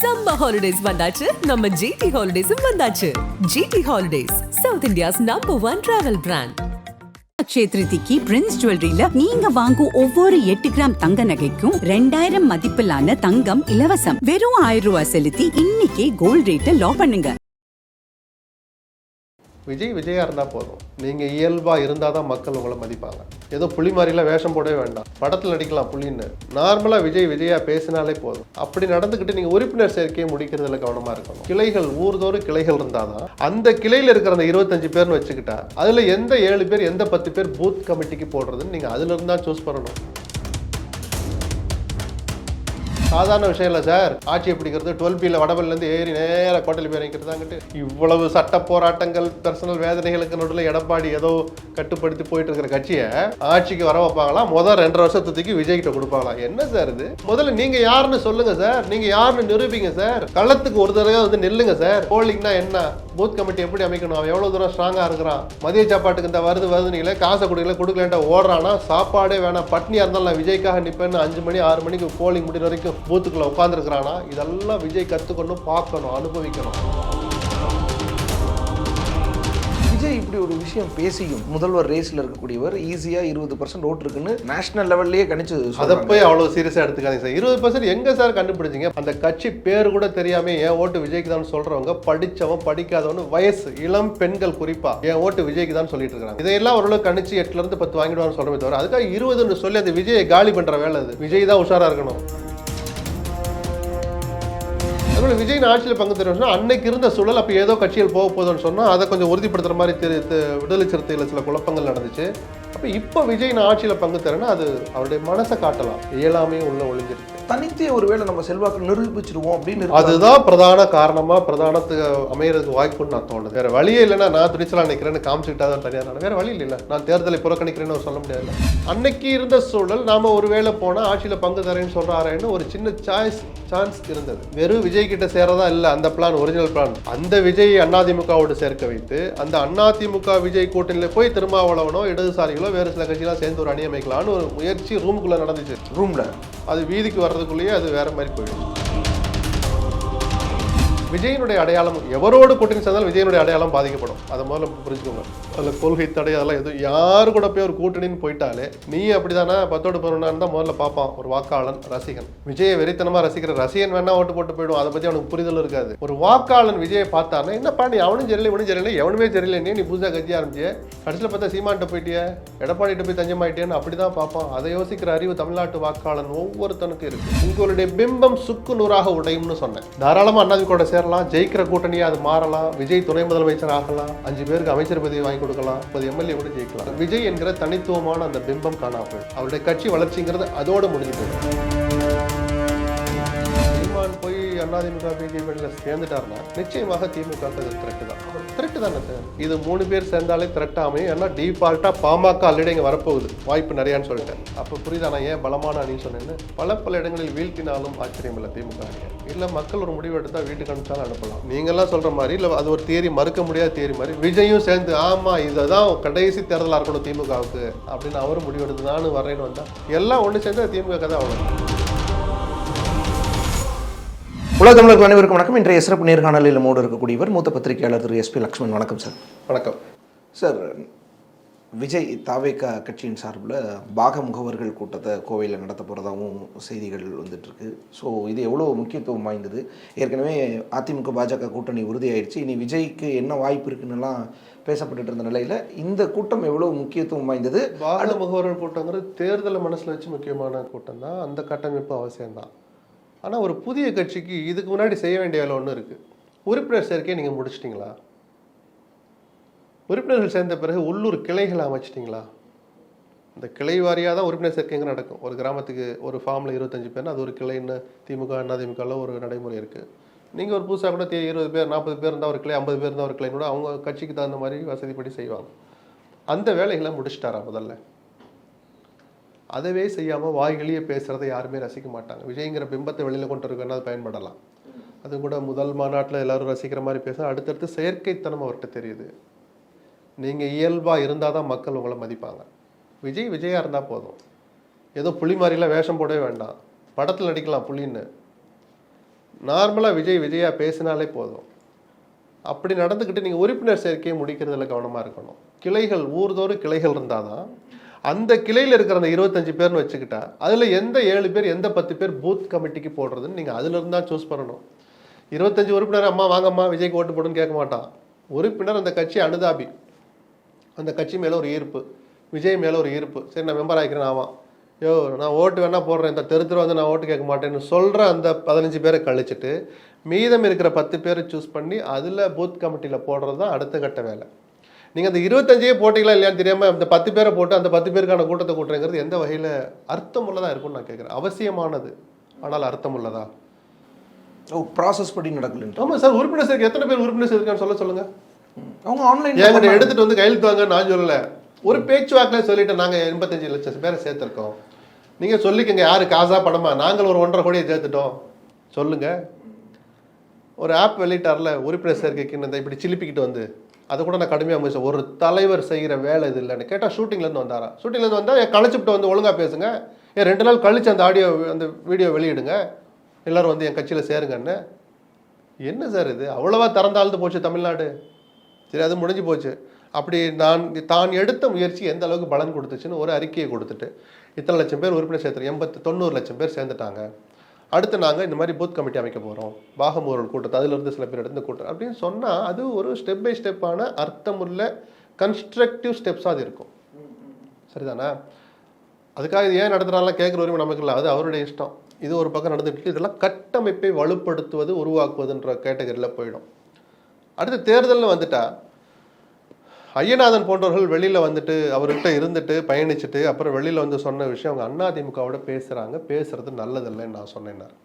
Summer holidays வந்தாச்சு. நம்ம GT ஹாலிடேஸும் வந்தாச்சு. GT holidays South India's number one travel brand Akshaya திருதிக்கு Prince ஜுவல்லரியில நீங்க வாங்கும் ஒவ்வொரு எட்டு கிராம் தங்க நகைக்கும் ரெண்டாயிரம் மதிப்பிலான தங்கம் இலவசம். வெறும் ஆயிரம் ரூபாய் செலுத்தி இன்னைக்கே கோல்ட் ரேட்டை லா பண்ணுங்க. விஜய் விஜயா இருந்தால் போதும். நீங்கள் இயல்பாக இருந்தால் தான் மக்கள் உங்களை மதிப்பாங்க. ஏதோ புலி மாதிரிலாம் வேஷம் போடவே வேண்டாம். படத்தில் நடிக்கலாம் புலின்னு. நார்மலாக விஜய் விஜயா பேசினாலே போதும். அப்படி நடந்துக்கிட்டு நீங்கள் உறுப்பினர் சேர்க்கையை முடிக்கிறதுல கவனமாக இருக்கணும். கிளைகள் ஊர்தோறும் கிளைகள் இருந்தால் தான். அந்த கிளையில் இருக்கிற அந்த இருபத்தஞ்சு பேர்னு வச்சுக்கிட்டா அதில் எந்த ஏழு பேர் எந்த பத்து பேர் பூத் கமிட்டிக்கு போடுறதுன்னு நீங்கள் அதுலேருந்து தான் சூஸ் பண்ணணும். சாதாரண விஷயம் இல்லை சார். ஆட்சியை பிடிக்கிறது டுவெல் பியில் வடபல்லேருந்து ஏறி நேராக கோட்டையில் போய் இறங்கிறதாங்கிட்டு இவ்வளவு சட்ட போராட்டங்கள் பர்சனல் வேதனைகளுக்கு நடுவில் எடப்பாடி ஏதோ கட்டுப்படுத்தி போயிட்டு இருக்கிற கட்சியை ஆட்சிக்கு வர வைப்பாங்களாம் முதல் ரெண்டரை வருஷத்துக்கு விஜய் கிட்ட கொடுப்பாங்களாம் என்ன சார் இது? முதல்ல நீங்க யாருன்னு சொல்லுங்க சார். நீங்க யாருன்னு நிரூபிங்க சார். களத்துக்கு ஒரு தடவை வந்து நில்லுங்க சார். போலிங்னா என்ன? பூத் கமிட்டி எப்படி அமைக்கணும்? அவன் எவ்வளோ தூரம் ஸ்ட்ராங்காக இருக்கிறான்? மதிய சாப்பாட்டுக்கு இந்த வருது வருதுனீங்களே காசை கொடுக்கல கொடுக்கலன்ட்டு ஓடுறானா? சாப்பாடே வேணாம். பட்னியாக இருந்தாலும் நான் விஜய்க்காக நிற்பேன்னு அஞ்சு மணி ஆறு மணிக்கு போலிங் முடிகிற வரைக்கும் பூத்துக்குள்ள உட்காந்துருக்கிறானா இதெல்லாம் விஜய் கத்துக்கணும் பார்க்கணும் அனுபவிக்கணும். விஜய் இப்படி ஒரு விஷயம் பேசியும் முதல்வர் ரேஸ்ல இருக்கக்கூடியவர் ஈஸியா இருபது பர்சன்ட் ஓட்டு இருக்குன்னு நேஷனல் லெவல்லயே கணிச்சு அதை. போய் அவ்வளவு சீரியஸா எடுத்துக்காதீங்க சார். இருபது பர்சன்ட் எங்க சார் கண்டுபிடிச்சீங்க? அந்த கட்சி பேர் கூட தெரியாம என் ஓட்டு விஜய்க்கு தான் சொல்றவங்க? படிச்சவன் படிக்காதவன் வயசு இளம் பெண்கள் குறிப்பா என் ஓட்டு விஜய்க்கு தான் சொல்லிட்டு இருக்காங்க இதையெல்லாம் ஓரளவு கணிச்சு எட்டுல இருந்து பத்து வாங்கிடுவான்னு சொல்றமே தவிர அதுக்காக இருபதுன்னு சொல்லி அந்த விஜயை காலி பண்ற வேலை அது. விஜய் தான் உஷாரா இருக்கணும். அதனால விஜய் ஆட்சியில் பங்கு தருவோம்னா அன்னைக்கு இருந்த சூழல் அப்போ ஏதோ கட்சிகள் போக போகுதுன்னு சொன்னால் அதை கொஞ்சம் உறுதிப்படுத்துற மாதிரி திரு விடுதலை சிறுத்தையில் சில குழப்பங்கள் நடந்துச்சு. அப்போ இப்போ விஜய் நான் ஆட்சியில் பங்கு தரேன்னா அது அவருடைய மனசை காட்டலாம். இயலாமையும் உள்ள ஒழிஞ்சிருக்கு தனித்தே ஒருவேளை நம்ம செல்வாக்கு நிரூபிச்சிருவோம் அப்படின்னு. அதுதான் பிரதான காரணமா பிரதானத்துக்கு அமையறதுக்கு வாய்ப்புன்னு நான் தோணுது. வேற வழியே இல்லைன்னா நான் துணிச்சலா நிற்கிறேன்னு காமிச்சுக்கிட்டா தான் தனியாக நான் வேற வழி இல்லை நான் தேர்தலை புறக்கணிக்கிறேன்னு சொல்ல முடியாது. அன்னைக்கு இருந்த சூழல் நாம ஒருவேளை போனா ஆட்சியில பங்கு தரேன்னு சொல்றாருன்னு ஒரு சின்ன சாய்ஸ் சான்ஸ் இருந்தது. வெறும் விஜய் கிட்ட சேரதா இல்ல அந்த பிளான் ஒரிஜினல் பிளான் அந்த விஜய் அதிமுகவோடு சேர்க்க வைத்து அந்த அதிமுக விஜய் கூட்டணியில போய் திருமாவளவனோ இடதுசாரிகளோ வேறு சில கட்சியெல்லாம் சேர்ந்து ஒரு அணி அமைக்கலாம்னு ஒரு முயற்சி ரூமுக்குள்ள நடந்துச்சு. ரூம்ல அது வீதிக்கு வர்றதுக்குள்ளேயே அது வேற மாதிரி போயிடும். விஜயனுடைய அடையாளம் எவரோடு கூட்டணி சேர்ந்தாலும் விஜயனுடைய அடையாளம் பாதிக்கப்படும். அதை முதல்ல புரிஞ்சுக்கோங்க. அதில் கொள்கை தடை அதெல்லாம் எதுவும் யார் கூட போய் ஒரு கூட்டணின்னு போயிட்டாலே நீ அப்படிதானே பத்தோடு பதினொன்றான்னு தான் முதல்ல பார்ப்பான் ஒரு வாக்காளன் ரசிகன். விஜயை வெறித்தனமாக ரசிக்கிற ரசிகன் வேணா ஓட்டு போட்டு போயிடும் அதை பற்றி அவனுக்கு புரிதல் இருக்காது. ஒரு வாக்காளன் விஜயை பார்த்தானே என்னப்பா நீ அவனும் சரியில்லை இவனும் சரியில்லை எவனுமே சரியில்லை நீ நீ புதுசாக கட்சி ஆரம்பிச்சிய கடைசியில் பார்த்தா சீமான்ட்ட போயிட்டிய எடப்பாடிட்ட போய் தஞ்சமாயிட்டேன்னு அப்படிதான் பார்ப்பான். அதை யோசிக்கிற அறிவு தமிழ்நாட்டு வாக்காளன் ஒவ்வொருத்தனுக்கும் இருக்கு. உங்களுடைய பிம்பம் சுக்கு நூறாக உடையும்னு சொன்னேன். தாராளமா அண்ணாதிமுக சேரலாம் ஜெயிக்கிற கூட்டணியை அது மாறலாம் விஜய் துணை முதலமைச்சர் ஆகலாம் அஞ்சு பேருக்கு அமைச்சர் பதவி வாங்கி கொடுக்கலாம் முப்பது எம்எல்ஏ கூட ஜெயிக்கலாம். விஜய் என்கிற தனித்துவமான அந்த பிம்பம் காணாமல் அவருடைய கட்சி வளர்ச்சிங்கிறது அதோட முடிஞ்சு போயிடும். சீமான் போய் அதிமுக பிஜேபியில் சேர்ந்துட்டாருன்னா நிச்சயமாக திமுக அது த்ரெட்டு தான். திரட்டு தானே சார். இது மூணு பேர் சேர்ந்தாலே திரட்டாமே ஏன்னா டிஃபால்ட்டாக பாமக ஆல்ரெடி இங்கே வரப்போகுது. வாய்ப்பு நிறையான்னு சொல்லிட்டேன். அப்போ புரியுதா நான் ஏன் பலமான அணின்னு சொன்னேன்னு? பல பல இடங்களில் வீழ்த்தினாலும் ஆச்சரியம் இல்லை திமுக அணியை இல்லை மக்கள் ஒரு முடிவு எடுத்தால் வீட்டுக்கு அனுப்பிச்சாலும் அனுப்பலாம். நீங்கெல்லாம் சொல்ற மாதிரி இல்லை அது ஒரு தேரி மறுக்க முடியாத தேரி மாதிரி. விஜயும் சேர்ந்து ஆமா இதை தான் கடைசி தேர்தலாக இருக்கணும் திமுகவுக்கு அப்படின்னு அவரும் முடிவு எடுத்து நானும் வரேன்னு வந்தா எல்லாம் ஒன்று சேர்ந்து திமுக கதை அவ்வளோ உலக தமிழர்கள் அனைவருக்கும் வணக்கம். இன்றைய சிறப்பு நேர்காணலில் மோடு இருக்கக்கூடியவர் மூத்த பத்திரிகையாளர் திரு எஸ்பி லக்ஷ்மண். வணக்கம் சார். வணக்கம். சார் விஜய் தாவேகா கட்சியின் சார்பில் பாக முகவர்கள் கூட்டத்தை கோவையில் நடத்த போகிறதாகவும் செய்திகள் வந்துட்டு இருக்கு ஸோ இது எவ்வளோ முக்கியத்துவம் வாய்ந்தது? ஏற்கனவே அதிமுக பாஜக கூட்டணி உறுதியாயிடுச்சு இனி விஜய்க்கு என்ன வாய்ப்பு இருக்குன்னுலாம் பேசப்பட்டுட்டு இருந்த நிலையில் இந்த கூட்டம் எவ்வளோ முக்கியத்துவம் வாய்ந்தது? வார்டு முகவர்கள் கூட்டங்கிறது தேர்தலை மனசுல வச்சு முக்கியமான கூட்டம் தான் அந்த கட்டமைப்பு அவசியம்தான். ஆனால் ஒரு புதிய கட்சிக்கு இதுக்கு முன்னாடி செய்ய வேண்டிய வேலை ஒன்று இருக்குது உறுப்பினர் சேர்க்கையை நீங்கள் முடிச்சிட்டிங்களா? உறுப்பினர்கள் சேர்ந்த பிறகு உள்ளூர் கிளைகளை அமைச்சிட்டிங்களா? இந்த கிளை வாரியாக தான் உறுப்பினர் சேர்க்கைங்க நடக்கும். ஒரு கிராமத்துக்கு ஒரு ஃபார்மில் இருபத்தஞ்சு பேர்னா அது ஒரு கிளைன்னு திமுக அதிமுகவில் ஒரு நடைமுறை இருக்குது நீங்கள் ஒரு புதுசாக கூட தே- இருபது பேர் நாற்பது பேர் இருந்தால் ஒரு கிளை ஐம்பது பேர் இருந்தால் ஒரு கிளை கூட அவங்க கட்சிக்கு தகுந்த மாதிரி வசதிப்படி செய்வாங்க. அந்த வேலைகளை முடிச்சிட்டாரா முதல்ல? அதவே செய்யாமல் வாய்களியே பேசுகிறத யாருமே ரசிக்க மாட்டாங்க. விஜய்ங்கிற பிம்பத்தை வெளியில் கொண்டு இருக்கணும்னா அது பயன்படலாம். அது கூட முதல் மாநாட்டில் எல்லாரும் ரசிக்கிற மாதிரி பேச அடுத்தடுத்து செயற்கைத்தனம் அவர்கிட்ட தெரியுது. நீங்கள் இயல்பாக இருந்தால் தான் மக்கள் உங்களை மதிப்பாங்க. விஜய் விஜயா இருந்தால் போதும். ஏதோ புலி மாதிரிலாம் வேஷம் போடவே வேண்டாம். படத்தில் நடிக்கலாம் புலின்னு. நார்மலாக விஜய் விஜயா பேசினாலே போதும். அப்படி நடந்துக்கிட்டு நீங்கள் உறுப்பினர் சேர்க்கையை முடிக்கிறதுல கவனமாக இருக்கணும். கிளைகள் ஊர்தோறும் கிளைகள் இருந்தால் தான் அந்த கிளையில் இருக்கிற அந்த இருபத்தஞ்சு பேர்னு வச்சுக்கிட்டா அதில் எந்த ஏழு பேர் எந்த பத்து பேர் பூத் கமிட்டிக்கு போடுறதுன்னு நீங்கள் அதிலிருந்து தான் சூஸ் பண்ணணும். இருபத்தஞ்சு உறுப்பினர் அம்மா வாங்கம்மா விஜய்க்கு ஓட்டு போடுன்னு கேட்க மாட்டான். உறுப்பினர் அந்த கட்சி அனுதாபி. அந்த கட்சி மேலே ஒரு ஈர்ப்பு. விஜய் மேலே ஒரு ஈர்ப்பு. சரி நான் மெம்பர் ஆகிக்கிறேன் ஆமாம் யோ நான் ஓட்டு வேணால் போடுறேன் இந்த தெரு தெரு வந்து நான் ஓட்டு கேட்க மாட்டேன்னு சொல்கிற அந்த பதினஞ்சு பேரை கழிச்சிட்டு மீதம் இருக்கிற பத்து பேரை சூஸ் பண்ணி அதில் பூத் கமிட்டியில் போடுறது தான் அடுத்த கட்ட வேலை. நீங்கள் அந்த இருபத்தஞ்சே போட்டிங்களா இல்லையான்னு தெரியாமல் அந்த பத்து பேரை போட்டு அந்த பத்து பேருக்கான கூட்டத்தை கூட்டுறேங்கிறது எந்த வகையில் அர்த்தம் உள்ளதா இருக்கும்னு நான் கேட்குறேன் அவசியமானது ஆனால் அர்த்தம் உள்ளதா ஓ ப்ராசஸ் படி நடக்கலன்ட்டு ஆமாம் சார் உறுப்பினர் சேர்க்கை எத்தனை பேர் உறுப்பினர் சேர்க்கான்னு சொல்ல சொல்லுங்கள் அவங்க ஆன்லைன் என்கிட்ட எடுத்துட்டு வந்து கையெழுத்து வாங்க நான் சொல்லல. ஒரு பேச்சுவாக்கில் சொல்லிட்டு நாங்க எண்பத்தஞ்சு லட்சம் பேரை சேர்த்திருக்கோம். நீங்க சொல்லிக்கங்க யாரு காசா பணமா? நாங்கள் ஒரு ஒன்றரை கோடியை சேர்த்துட்டோம். சொல்லுங்க. ஒரு ஆப் வெளியிட்டார்ல உறுப்பினர் சேர்க்கைக்கு இப்படி சிலிப்பிக்கிட்டு வந்து. அதை கூட நான் கடுமையாக முடிச்சேன் ஒரு தலைவர் செய்கிற வேலை இது இல்லைன்னு. கேட்டால் ஷூட்டிங்லேருந்து வந்தாரா? ஷூட்டிங்லேருந்து வந்தால் என் கழிச்சுட்டு வந்து ஒழுங்காக பேசுங்க. ஏன் ரெண்டு நாள் கழிச்சு அந்த ஆடியோ அந்த வீடியோ வெளியிடுங்க. எல்லோரும் வந்து என் கட்சியில் சேருங்கன்னு. என்ன சார் இது? அவ்வளோவா திறந்தாழ்ந்து போச்சு தமிழ்நாடு? சரி அது முடிஞ்சு போச்சு. அப்படி நான் தான் எடுத்த முயற்சி எந்த அளவுக்கு பலன் கொடுத்துச்சுன்னு ஒரு அறிக்கையை கொடுத்துட்டு இத்தனை லட்சம் பேர் உறுப்பினர் சேர்த்து எண்பத்து தொண்ணூறு லட்சம் பேர் சேர்ந்துட்டாங்க. அடுத்து நாங்கள் இந்த மாதிரி பூத் கமிட்டி அமைக்க போகிறோம் பாகமூரல் கூட்டத்தை அதிலிருந்து சில பேர் எடுத்து கூட்டம் அப்படின்னு சொன்னால் அது ஒரு ஸ்டெப் பை ஸ்டெப்பான அர்த்தமுள்ள கன்ஸ்ட்ரக்டிவ் ஸ்டெப்ஸாக அது இருக்கும். சரிதானே? அதுக்காக இது ஏன் நடத்துகிறாங்களாம் கேட்குற உரிமை நமக்கு இல்லை. அது அவருடைய இஷ்டம். இது ஒரு பக்கம் நடந்துட்டு இதெல்லாம் கட்டமைப்பை வலுப்படுத்துவது உருவாக்குவதுன்ற கேட்டகரியில் போயிடும். அடுத்து தேர்தலில் வந்துட்டால் ஐயநாதன் போன்றவர்கள் வெளியில் வந்துட்டு அவர்கிட்ட இருந்துட்டு பயணிச்சுட்டு அப்புறம் வெளியில் வந்து சொன்ன விஷயம் அவங்க அதிமுகவோட பேசுகிறாங்க பேசுறது நல்லதில்லைன்னு நான் சொன்னேன்னார்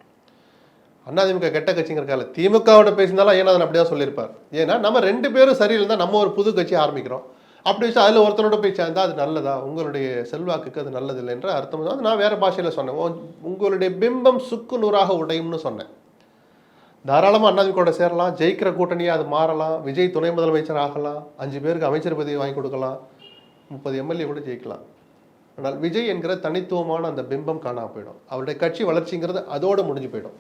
அதிமுக கெட்ட கட்சிங்கிறக்கால திமுகவோட பேசினாலும் ஐயநாதன் அப்படியே சொல்லியிருப்பார். ஏன்னா நம்ம ரெண்டு பேரும் சரியில்லைன்னா நம்ம ஒரு புது கட்சி ஆரம்பிக்கிறோம். அப்படி வச்சு அதில் ஒருத்தரோட போய் சேர்ந்தால் அது நல்லதா? உங்களுடைய செல்வாக்குக்கு அது நல்லதில்லைன்ற அர்த்தம். தான் நான் வேறு பாஷையில் சொன்னேன். உங்களுடைய பிம்பம் சுக்கு நூறாக உடையும்னு சொன்னேன். தாராளமாக அண்ணாதிமுக சேரலாம் ஜெயிக்கிற கூட்டணியாக அது மாறலாம் விஜய் துணை முதலமைச்சர் ஆகலாம் அஞ்சு பேருக்கு அமைச்சர் பதவி வாங்கி கொடுக்கலாம் முப்பது எம்எல்ஏ கூட ஜெயிக்கலாம். ஆனால் விஜய் என்கிற தனித்துவமான அந்த பிம்பம் காணாம போயிடும். அவருடைய கட்சி வளர்ச்சிங்கிறது அதோடு முடிஞ்சு போயிடும்.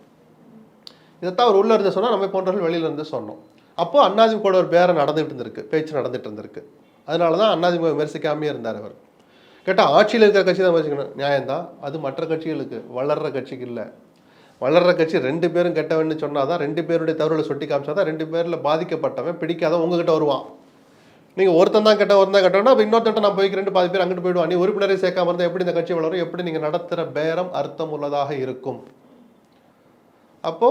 இதைத்தான் அவர் உள்ளே இருந்து சொன்னால் நம்ம போன்றவர்கள் வெளியில இருந்து சொன்னோம். அப்போது அண்ணாதிமுகோட ஒரு பேரை நடந்துகிட்டு இருந்திருக்கு பேச்சு நடந்துகிட்டு இருந்திருக்கு. அதனால தான் அண்ணாதிமுக விமர்சிக்காமே இருந்தார் அவர். கேட்டால் ஆட்சியில் இருக்கிற கட்சி தான் விமர்சிக்கணும். நியாயம்தான். அது மற்ற கட்சிகளுக்கு வளர்ற கட்சிக்கு இல்லை. வளர்ற கட்சி ரெண்டு பேரும் கெட்டவன்னு சொன்னாதான் ரெண்டு பேருடைய தவறுகளை சுட்டி காமிச்சாதான் ரெண்டு பேரில் பாதிக்கப்பட்டவன் பிடிக்காதவன் உங்ககிட்ட வருவான். நீங்கள் ஒருத்தன் தான் கெட்ட ஒருத்தன் தான் கெட்டவனா அப்போ இன்னொருத்தன் நான் போய்க்கிறேன் பாதி பேர் அங்கிட்டு போயிடுவான். நீ உறுப்பினரை சேர்க்காம இருந்தால் எப்படி இந்த கட்சி வளரும்? எப்படி நீங்கள் நடத்துகிற பேரம் அர்த்தம் உள்ளதாக இருக்கும். அப்போ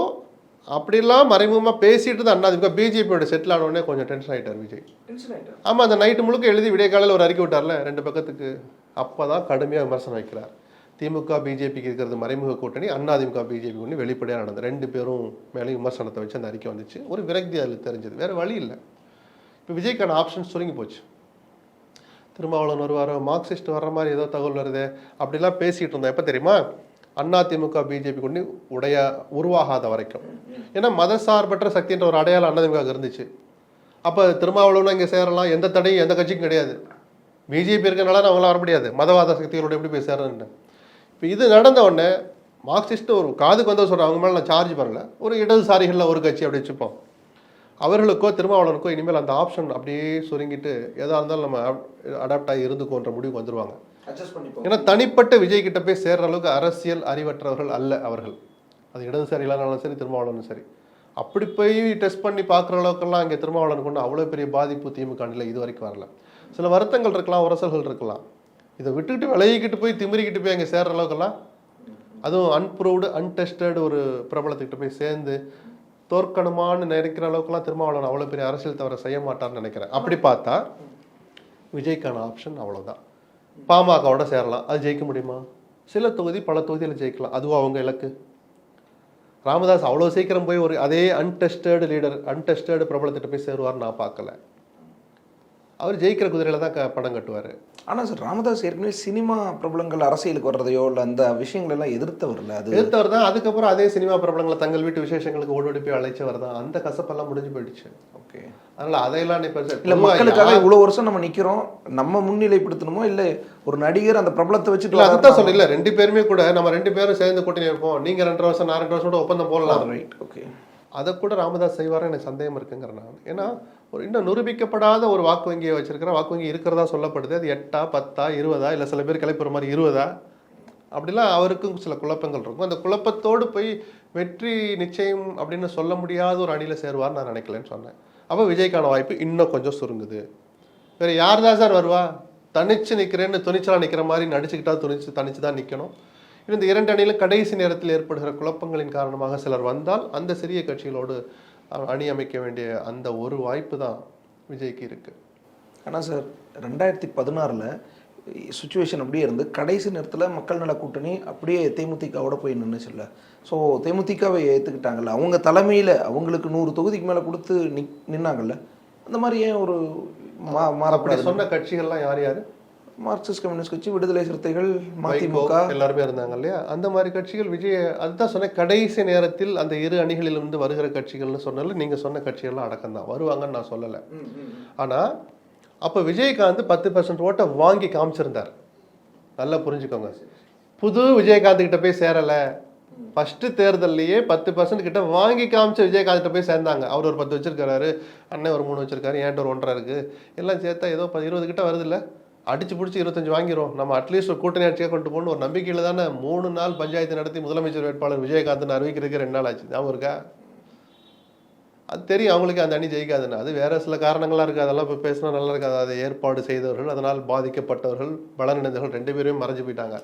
அப்படிலாம் மறைமுகமாக பேசிட்டு தான் அண்ணா பிஜேபியோட செட்டில் ஆன உடனே கொஞ்சம் டென்ஷன் ஆயிட்டார் விஜய். ஆமாம் அந்த நைட்டு முழுக்க எழுதி விடிய காலையில் ஒரு அறிக்கை விட்டார்ல ரெண்டு பக்கத்துக்கு. அப்போ தான் கடுமையாக விமர்சனம் வைக்கிறார். திமுக பிஜேபிக்கு இருக்கிறது மறைமுக கூட்டணி அதிமுக பிஜேபி ஒன்று வெளிப்படையாக நடந்தது. ரெண்டு பேரும் மேலேயும் விமர்சனத்தை வச்சு அந்த அறிக்கை வந்துச்சு. ஒரு விரக்தி அதில் தெரிஞ்சது. வேற வழி இல்லை. இப்போ விஜய்க்கான ஆப்ஷன்ஸ் சுருங்கி போச்சு. திருமாவளவன் வருவார் மார்க்சிஸ்ட் வர்ற மாதிரி ஏதோ தகவல் வருது அப்படிலாம் பேசிகிட்டு இருந்தோம். எப்போ தெரியுமா? அண்ணா திமுக பிஜேபி கொண்டு உடைய உருவாகாத வரைக்கும். ஏன்னா மதசார்பற்ற சக்தின்ற ஒரு அடையாளம் அண்ணா திமுக இருந்துச்சு. அப்போ திருமாவளவன் இங்கே சேரலாம்? எந்த தடையும் எந்த கட்சிக்கும் கிடையாது. பிஜேபி இருக்கனால அவங்களாம் வர முடியாது. மதவாத சக்திகளோட எப்படி போய் சேரன்னு இப்போ இது நடந்த உடனே மார்க்சிஸ்ட் ஒரு காதுக்கு வந்து சொல்கிறேன் அவங்க மேலே நான் சார்ஜ் பண்ணல. ஒரு இடதுசாரிகளில் ஒரு கட்சி அப்படி வச்சுப்போம். அவர்களுக்கோ திருமாவளவனுக்கோ இனிமேல் அந்த ஆப்ஷன் அப்படியே சுருங்கிட்டு எதாக இருந்தாலும் நம்ம அடாப்ட் ஆகி இருந்துக்கோன்ற முடிவுக்கு பண்ணிப்போம். ஏன்னா தனிப்பட்ட விஜய் கிட்ட போய் சேர்ற அளவுக்கு அரசியல் அறிவற்றவர்கள் அல்ல அவர்கள். அது இடதுசாரிகளானாலும் சரி திருமாவளவனும் சரி. அப்படி போய் டெஸ்ட் பண்ணி பார்க்குற அளவுக்கெல்லாம் இங்கே திருமாவளவனுக்கு கொண்டு அவ்வளோ பெரிய பாதிப்பு திமுக அணியில் இது வரைக்கும் வரல. சில வருத்தங்கள் இருக்கலாம் உரசல்கள் இருக்கலாம். இதை விட்டுக்கிட்டு விலகிக்கிட்டு போய் திமிரிக்கிட்டு போய் அங்கே சேர்ற அளவுக்கெல்லாம் அதுவும் அன்ப்ரூவ்டு அன்டெஸ்டட் ஒரு பிரபலத்துக்கிட்ட போய் சேர்ந்து தோற்கணுமான்னு நினைக்கிற அளவுக்குலாம் திருமாவளவன் அவ்வளோ பெரிய அரசியல் தவிர செய்ய மாட்டார்னு நினைக்கிறேன். அப்படி பார்த்தா விஜய்க்கான ஆப்ஷன் அவ்வளோதான் பாமகவோட சேரலாம். அது ஜெயிக்க முடியுமா? சில தொகுதி பல தொகுதியில் ஜெயிக்கலாம். அதுவும் அவங்க இலக்கு? ராமதாஸ் அவ்வளோ சீக்கிரம் போய் ஒரு அதே அன்டெஸ்டட் லீடர் அன்டெஸ்டட் பிரபலத்திட்ட போய் சேருவார் நான் பார்க்கல. அவர் ஜெயிக்கிற குதிரையில தான் க- படம் கட்டுவார். ஆனால் சார் ராமதாஸ் ஏற்கனவே சினிமா பிரபலங்கள் அரசியலுக்கு வர்றதையோ இல்லை அந்த விஷயங்கள் எல்லாம் எதிர்த்தவர்ல அது? எதிர்த்தவர் தான். அதுக்கப்புறம் அதே சினிமா பிரபலங்களை தங்கள் வீட்டு விசேஷங்களுக்கு ஓடி போய் அழைச்சவர் தான். அந்த கசப்பெல்லாம் முடிஞ்சு போயிடுச்சு. ஓகே. அதனால அதையெல்லாம் பெருசா- இல்ல மக்களுக்காக இவ்வளவு வருஷம் நம்ம நிக்கிறோம். நம்ம முன்னிலைப்படுத்தணுமோ இல்ல ஒரு நடிகர் அந்த பிரபலத்தை வச்சுட்டு இல்ல அதுதான் சொல்ல இல்ல ரெண்டு பேருமே கூட நம்ம ரெண்டு பேரும் சேர்ந்து கூட்டணி இருப்போம் நீங்க ரெண்டு வருஷம் நான் ரெண்டு வருஷம் கூட ஒப்பந்தம் போடலாம். ரைட் ஓகே அதை கூட ராமதாஸ் செய்வார? எனக்கு சந்தேகம் இருக்குங்கிற நான். ஏன்னா ஒரு இன்னும் நிரூபிக்கப்படாத ஒரு வாக்கு வங்கியை வச்சிருக்கிற வாக்கு வங்கி இருக்கிறதா சொல்லப்படுது. அது எட்டா பத்தா இருபதா இல்லை சில பேர் கிளப்புற மாதிரி இருபதா? அப்படிலாம் அவருக்கும் சில குழப்பங்கள் இருக்கும். அந்த குழப்பத்தோடு போய் வெற்றி நிச்சயம் அப்படின்னு சொல்ல முடியாத ஒரு அணியில் சேருவார் நான் நினைக்கலன்னு சொன்னேன். அப்போ விஜய்க்கான வாய்ப்பு இன்னும் கொஞ்சம் சுருங்குது. வேறு யார் தான் சார் வருவா? தனிச்சு நிற்கிறேன்னு துணிச்சலாக நிற்கிற மாதிரி நடிச்சுக்கிட்டா துணிச்சு தனிச்சு தான் நிற்கணும் இந்த இரண்டு அணியிலும் கடைசி நேரத்தில் ஏற்படுகிற குழப்பங்களின் காரணமாக சிலர் வந்தால் அந்த சிறிய கட்சிகளோடு அணி அமைக்க வேண்டிய அந்த ஒரு வாய்ப்பு தான் விஜய்க்கு இருக்கு. ஆனா சார் ரெண்டாயிரத்தி பதினாறுல சுச்சுவேஷன் அப்படியே இருந்து கடைசி நேரத்துல மக்கள் நல கூட்டணி அப்படியே தேமுதிகவோட போய் நின்றுச்சுல்ல ஸோ தேமுதிகவை ஏத்துக்கிட்டாங்கல்ல. அவங்க தலைமையில அவங்களுக்கு நூறு தொகுதிக்கு மேல கொடுத்து நி நின்னாங்கல்ல. அந்த மாதிரி ஏன் ஒரு மா மாறப்படாது சொன்ன கட்சிகள்லாம் யார் யாரு? மார்க்சிஸ்ட் கம்யூனிஸ்ட் கட்சி விடுதலை சிறுத்தைகள் மதிமுக. எல்லாருமே இருந்தாங்க இல்லையா? அந்த மாதிரி கட்சிகள் விஜய் அதுதான் சொன்னேன் கடைசி நேரத்தில் அந்த இரு அணிகளிலிருந்து வருகிற கட்சிகள்னு சொன்னாலும் நீங்க சொன்ன கட்சிகள்லாம் அடக்கம் தான் வருவாங்கன்னு நான் சொல்லலை. ஆனா அப்ப விஜயகாந்த் பத்து பர்சன்ட் ஓட்டை வாங்கி காமிச்சிருந்தார். நல்லா புரிஞ்சுக்கோங்க. புது விஜயகாந்த் கிட்ட போய் சேரல. ஃபர்ஸ்ட் தேர்தல்லையே பத்து பர்சன்ட் கிட்ட வாங்கி காமிச்ச விஜயகாந்த் போய் சேர்ந்தாங்க. அவர் ஒரு பத்து வச்சிருக்காரு அண்ணன் ஒரு மூணு வச்சிருக்காரு ஏன்ட்ட ஒரு ஒன்றரை இருக்கு. எல்லாம் சேர்த்தா ஏதோ இருபது கிட்ட வருது இல்ல அடிச்சு பிடிச்சி இருபத்தஞ்சு வாங்கிரும் நம்ம அட்லீஸ்ட் ஒரு கூட்டணி ஆட்சியாக கொண்டு போகணும் ஒரு நம்பிக்கையில் தானே மூணு நாள் பஞ்சாயத்து நடத்தி முதலமைச்சர் வேட்பாளர் விஜயகாந்த் அறிவிக்கிறதுக்கு ரெண்டு நாள் ஆச்சு. ஞாபகம் இருக்கா? அது தெரியும். அவங்களுக்கு அந்த அணி ஜெயிக்காதுன்னு. அது வேற சில காரணங்களாக இருக்குது அதெல்லாம் இப்போ பேசினா நல்லா இருக்காது. அதை ஏற்பாடு செய்தவர்கள் அதனால் பாதிக்கப்பட்டவர்கள் பலனடைந்தவர்கள் ரெண்டு பேரையும் மறைஞ்சு போயிட்டாங்க.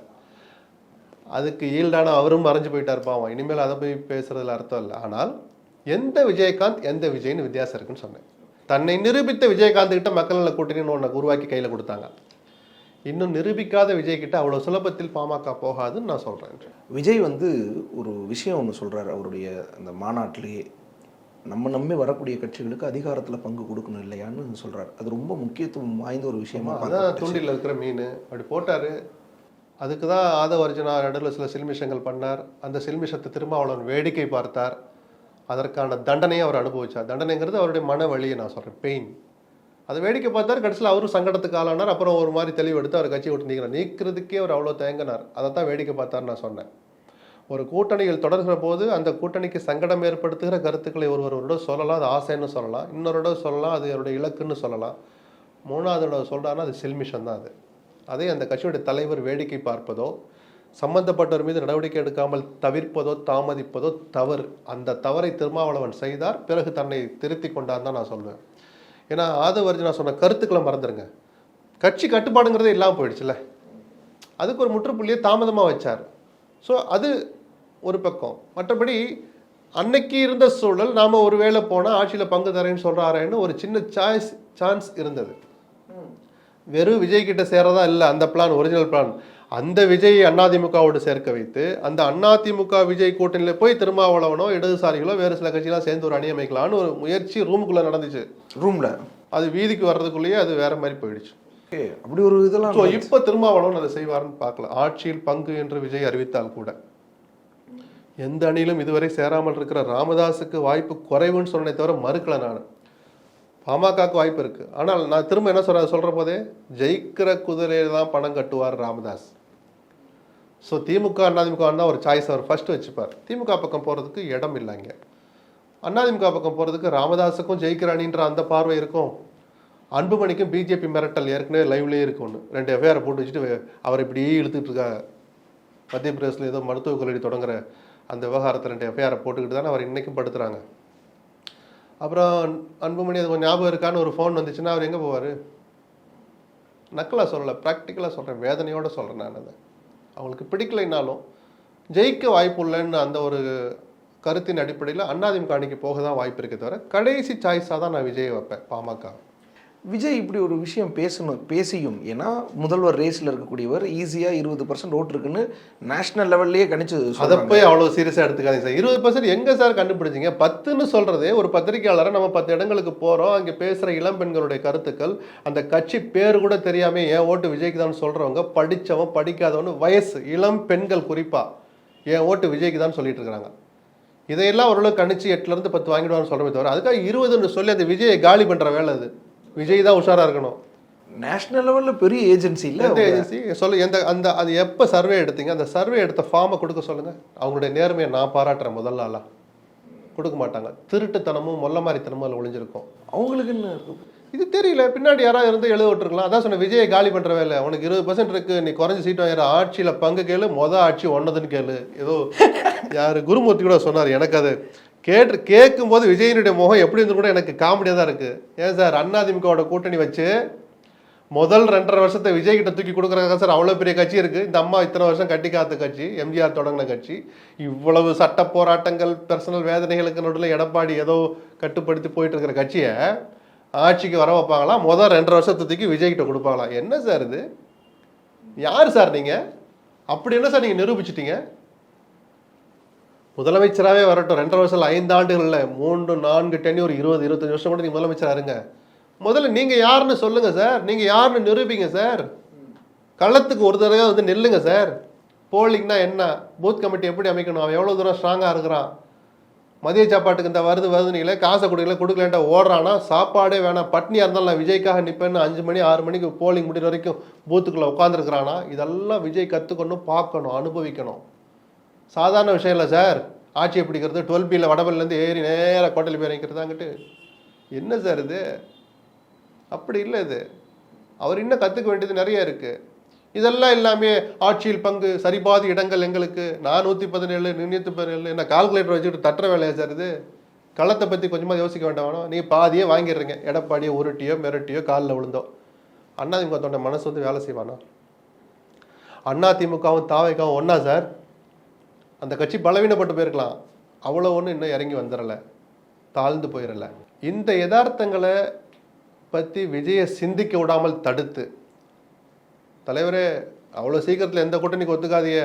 அதுக்கு ஈல்டான அவரும் மறைஞ்சு போயிட்டார் பாவம். இனிமேல் அதை போய் பேசுறதுல அர்த்தம் இல்லை. ஆனால் எந்த விஜயகாந்த் எந்த விஜய்னு வித்தியாசம் இருக்குன்னு சொன்னேன். தன்னை நிரூபித்த விஜயகாந்த் கிட்ட மக்கள் நல கூட்டணின்னு ஒன்று உருவாக்கி கையில் கொடுத்தாங்க. இன்னும் நிரூபிக்காத விஜய் கிட்ட அவ்வளவு சுலபத்தில் பாமக போகாதுன்னு நான் சொல்றேன் விஜய் வந்து ஒரு விஷயம் ஒன்று சொல்றாரு அவருடைய அந்த மாநாட்டிலேயே. நம்ம நம்பி வரக்கூடிய கட்சிகளுக்கு அதிகாரத்துல பங்கு கொடுக்கணும் இல்லையான்னு சொல்றாரு. அது ரொம்ப முக்கியத்துவம் வாய்ந்த ஒரு விஷயமா அதான். தூண்டில் இருக்கிற மீன். அப்படி போட்டாரு. அதுக்கு தான் ஆதவ அர்ஜுனா நடுவில் சில சில்மிஷங்கள் பண்ணார். அந்த சில்மிஷத்தை திருமாவளவன் வேடிக்கை பார்த்தார். அதற்கான தண்டனையை அவர் அனுபவிச்சார். தண்டனைங்கிறது அவருடைய மன வழியை நான் சொல்றேன். பெயின் அது வேடிக்கை பார்த்தார் கடைசியில் அவரும் சங்கடத்துக்கு ஆளானார். அப்புறம் ஒரு மாதிரி தெளிவு எடுத்து அவர் கட்சியை விட்டு நீக்கிறார் நீக்கிறதுக்கே அவர் அவ்வளோ தயங்கினார். அதை தான் வேடிக்கை பார்த்தார் நான் சொன்னேன். ஒரு கூட்டணியில் தொடர்கிற போது அந்த கூட்டணிக்கு சங்கடம் ஏற்படுத்துகிற கருத்துக்களை ஒருவரோட சொல்லலாம் அது ஆசைன்னு சொல்லலாம். இன்னொருட சொல்லலாம் அது அவருடைய இலக்குன்னு சொல்லலாம். மூணாவதோட சொல்கிறாருன்னா அது செல்மிஷன் தான் அது. அதே அந்த கட்சியுடைய தலைவர் வேடிக்கை பார்ப்பதோ சம்பந்தப்பட்டவர் மீது நடவடிக்கை எடுக்காமல் தவிர்ப்பதோ தாமதிப்பதோ தவறு. அந்த தவறை திருமாவளவன் செய்தார். பிறகு தன்னை திருத்தி கொண்டார் தான் நான் சொல்லுவேன் ஏன்னா ஆதவர்ஜி நான் சொன்ன கருத்துக்களை மறந்துடுங்க கட்சி கட்டுப்பாடுங்கிறதே இல்லாமல் போயிடுச்சுல அதுக்கு ஒரு முற்றுப்புள்ளியை தாமதமாக வச்சார். ஸோ அது ஒரு பக்கம். மற்றபடி அன்னைக்கு இருந்த சூழல் நாம் ஒரு வேளை போனால் ஆட்சியில் பங்கு தரேன்னு சொல்கிறாரேன்னு ஒரு சின்ன சாய்ஸ் சான்ஸ் இருந்தது. வெறும் விஜய் கிட்ட சேரதா இல்லை அந்த பிளான் ஒரிஜினல் பிளான் அந்த விஜய் அதிமுகவோடு சேர்க்க வைத்து அந்த அதிமுக விஜய் கூட்டணியில் போய் திருமாவளவனோ இடதுசாரிகளோ வேறு சில கட்சியெல்லாம் சேர்ந்து ஒரு அணி அமைக்கலாம்னு ஒரு முயற்சி ரூமுக்குள்ளே நடந்துச்சு. ரூம்ல? அது வீதிக்கு வர்றதுக்குள்ளேயே அது வேற மாதிரி போயிடுச்சு. அப்படி ஒரு இதெல்லாம் ஸோ இப்போ திருமாவளவன் அதை செய்வார்னு பார்க்கல. ஆட்சியில் பங்கு என்று விஜய் அறிவித்தால் கூட. எந்த அணியிலும் இதுவரை சேராமல் இருக்கிற ராமதாஸுக்கு வாய்ப்பு குறைவுன்னு சொன்னே தவிர மறுக்கல நான். பாமகக்கு வாய்ப்பு இருக்குது ஆனால் நான் திரும்ப என்ன சொல்கிற சொல்கிற போதே ஜெயிக்கிற குதிரையில் தான் பணம் கட்டுவார் ராமதாஸ். ஸோ திமுக அதிமுக தான் ஒரு சாய்ஸ் அவர் ஃபஸ்ட்டு வச்சுப்பார். திமுக பக்கம் போகிறதுக்கு இடம் இல்லைங்க அதிமுக பக்கம் போகிறதுக்கு ராமதாஸுக்கும் ஜெயிக்கிறானின்ற அந்த பார்வை இருக்கும். அன்புமணிக்கும் பிஜேபி மிரட்டல் ஏற்கனவே லைவ்லேயே இருக்கு ஒன்று ரெண்டு எஃப்ஐஆர் போட்டு வச்சுட்டு அவர் இப்படியே இழுத்துட்டு மத்திய பிரதேசத்தில் ஏதோ மருத்துவக் கல்லூரி தொடங்குற அந்த விவகாரத்தை ரெண்டு எஃப்ஐஆரை போட்டுக்கிட்டு தானே அவர் இன்றைக்கும் படுத்துகிறாங்க அப்புறம் அன்புமணி அது கொஞ்சம் ஞாபகம் இருக்கான்னு ஒரு ஃபோன் வந்துச்சுன்னா அவர் எங்கே போவார்? நக்கலாக சொல்லலை ப்ராக்டிக்கலாக சொல்கிறேன் வேதனையோடு சொல்கிறேன் நான் அதை. அவங்களுக்கு பிடிக்கலைனாலும் ஜெயிக்க வாய்ப்பு இல்லைன்னு அந்த ஒரு கருத்தின் அடிப்படையில் அண்ணாதிமுக அணிக்கு போக தான் வாய்ப்பு இருக்கே தவிர கடைசி சாய்ஸாக தான் நான் விஜய் வைப்பேன் பாமக. விஜய் இப்படி ஒரு விஷயம் பேசணும் பேசியும். ஏன்னா முதல்வர் ரேஸில் இருக்கக்கூடியவர் ஈஸியாக இருபது பர்சன்ட் ஓட்டு இருக்குன்னு நேஷனல் லெவல்லையே கணிச்சு அதை போய் அவ்வளோ சீரியஸாக எடுத்துக்காதீங்க சார். இருபது பர்சன்ட் எங்கே சார் கண்டுபிடிச்சிங்க? பத்துன்னு சொல்கிறதே ஒரு பத்திரிக்கையாளரை நம்ம பத்து இடங்களுக்கு போகிறோம் அங்கே பேசுகிற இளம் பெண்களுடைய கருத்துக்கள் அந்த கட்சி பேர் கூட தெரியாமல் ஏன் ஓட்டு விஜய்க்கு தான் சொல்கிறவங்க படித்தவன் படிக்காதவன் வயசு இளம் பெண்கள் குறிப்பாக என் ஓட்டு விஜய்க்கு தான் சொல்லிட்டு இருக்கிறாங்க. இதையெல்லாம் ஓரளவு கணிச்சு எட்டுலேருந்து பத்து வாங்கிடுவான்னு சொல்கிறமே தவிர அதுக்காக இருபதுன்னு சொல்லி அந்த விஜயை காலி பண்ணுற வேலை அது. விஜய் தான் உஷாராக இருக்கணும். நேஷனல் லெவலில் பெரிய ஏஜென்சி இல்லை எந்த ஏஜென்சி சொல்ல எந்த அந்த அது எப்போ சர்வே எடுத்தீங்க? அந்த சர்வே எடுத்த ஃபார்மை கொடுக்க சொல்லுங்க. அவங்களுடைய நேர்மையை நான் பாராட்டுறேன் முதல் நாளா கொடுக்க மாட்டாங்க. திருட்டுத்தனமும் மொல்ல மாதிரித்தனமும் அதில் ஒளிஞ்சிருக்கும். அவங்களுக்கு என்ன இது தெரியல. பின்னாடி யாராவது இருந்து எழுத விட்டுருக்கலாம். அதான் சொன்ன விஜயை காலி பண்ற வேலை. உனக்கு இருபது பர்சன்ட் இருக்கு. நீ குறைஞ்ச சீட் வாங்கிற ஆட்சியில பங்கு கேளு. மொத ஆட்சி ஒன்னதுன்னு கேளு. ஏதோ யாரு குருமூர்த்தி கூட சொன்னார் எனக்கு அது கேட்டு கேட்கும் போது விஜயனுடைய முகம் எப்படி இருந்து கூட எனக்கு காமெடியாக தான் இருக்குது ஏன் சார்? அண்ணாதிமுகவோட கூட்டணி வச்சு முதல் ரெண்டரை வருஷத்தை விஜய் கிட்ட தூக்கி கொடுக்குறாங்க சார் அவ்வளோ பெரிய கட்சி இருக்குது இந்த அம்மா இத்தனை வருஷம் கட்டி காத்த கட்சி எம்ஜிஆர் தொடங்கின கட்சி. இவ்வளவு சட்ட போராட்டங்கள் பர்சனல் வேதனைகளுக்கு நடுவில் எடப்பாடி ஏதோ கட்டுப்படுத்தி போயிட்டு இருக்கிற கட்சியை ஆட்சிக்கு வர வைப்பாங்களா? முதல் ரெண்டரை வருஷத்தை தூக்கி விஜய் கிட்ட கொடுப்பாங்களாம் என்ன சார் இது? யார் சார் நீங்கள் அப்படி என்ன சார் நீங்கள் நிரூபிச்சிட்டீங்க? முதலமைச்சராகவே வரட்டும். ரெண்டரை வருஷம் ஐந்து ஆண்டுகளில் மூன்று நான்கு டென்யூர் இருபது இருபத்தஞ்சு வருஷம் கூட நீங்கள் முதலமைச்சராக இருங்க. முதல்ல நீங்கள் யாருன்னு சொல்லுங்கள் சார். நீங்கள் யாருன்னு நிரூபிங்க சார். களத்துக்கு ஒரு தடவை வந்து நில்லுங்க சார். போலிங்னா என்ன? பூத் கமிட்டி எப்படி அமைக்கணும்? அவன் எவ்வளோ தூரம் ஸ்ட்ராங்காக இருக்கிறான்? மதிய சாப்பாட்டுக்கு இந்த வருது வருதுனீங்களே காசை கொடுக்கல கொடுக்கலன்ட்டு ஓடுறானா? சாப்பாடே வேணாம். பட்னியாக இருந்தாலும் நான் விஜய்க்காக நிற்பேன்னு அஞ்சு மணி ஆறு மணிக்கு போலிங் முடிகிற வரைக்கும் பூத்துக்குள்ளே உட்காந்துருக்குறானா இதெல்லாம் விஜய் கற்றுக்கணும் பார்க்கணும் அனுபவிக்கணும். சாதாரண விஷயம் இல்லை சார் ஆட்சியை பிடிக்கிறது டுவெல் பியில் வடபல்லேருந்து ஏறி நேராக கோட்டையில் போய் நிற்கிறதாங்கிட்டு என்ன சார் இது? அப்படி இல்லை இது. அவர் இன்னும் கற்றுக்க வேண்டியது நிறைய இருக்குது இதெல்லாம் எல்லாமே ஆட்சியில் பங்கு சரிபாதி இடங்கள் எங்களுக்கு. நான் நூற்றி பதினேழு நூற்றி பதினேழு என்ன கால்குலேட்டர் வச்சுட்டு தட்டுற வேலையா சார் இது? களத்தை பற்றி கொஞ்சமாக யோசிக்க வேண்டாம். வேணும் நீ பாதியே வாங்கிடுறீங்க. எடப்பாடியோ உருட்டியோ மிரட்டியோ காலில் விழுந்தோ. அண்ணாதிமுக தொண்ட மனசு வந்து வேலை செய்வானா? அண்ணா திமுகவும் தாவைக்காவும் ஒன்றா சார் அந்த கட்சி பலவீனப்பட்டு போயிருக்கலாம். அவ்வளோ ஒன்றும் இன்னும் இறங்கி வந்துடல தாழ்ந்து போயிடல இந்த யதார்த்தங்களை பற்றி விஜயை சிந்திக்க விடாமல் தடுத்து. தலைவரே அவ்வளோ சீக்கிரத்தில் எந்த கூட்டணிக்கு ஒத்துக்காதீங்க.